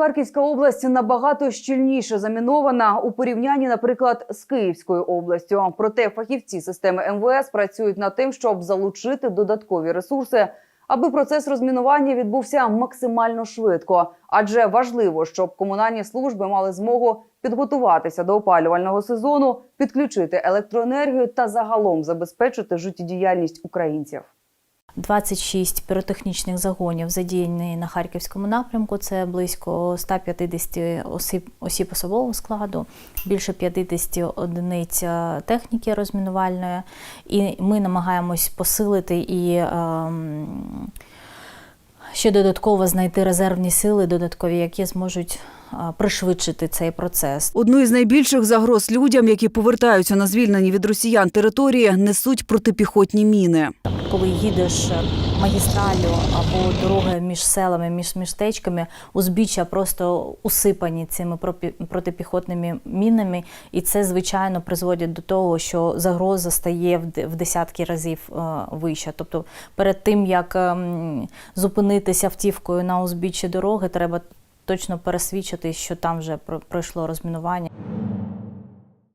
Харківська область набагато щільніше замінована у порівнянні, наприклад, з Київською областю. Проте фахівці системи МВС працюють над тим, щоб залучити додаткові ресурси, аби процес розмінування відбувся максимально швидко. Адже важливо, щоб комунальні служби мали змогу підготуватися до опалювального сезону, підключити електроенергію та загалом забезпечити життєдіяльність українців. 26 піротехнічних загонів задіяні на харківському напрямку. Це близько 150 осіб, осіб особового складу, більше 50 одиниць е, техніки розмінувальної. І ми намагаємось посилити і ем, ще додатково знайти резервні сили, додаткові, які зможуть е, пришвидшити цей процес. Одну із найбільших загроз людям, які повертаються на звільнені від росіян території, несуть протипіхотні міни. Коли їдеш магістралю або дороги між селами, між містечками, узбіччя просто усипані цими протипіхотними мінами, і це звичайно призводить до того, що загроза стає в десятки разів е, вища. Тобто, перед тим як ем, зупинитися автівкою на узбіччі дороги, треба точно пересвідчити, що там вже про- пройшло розмінування.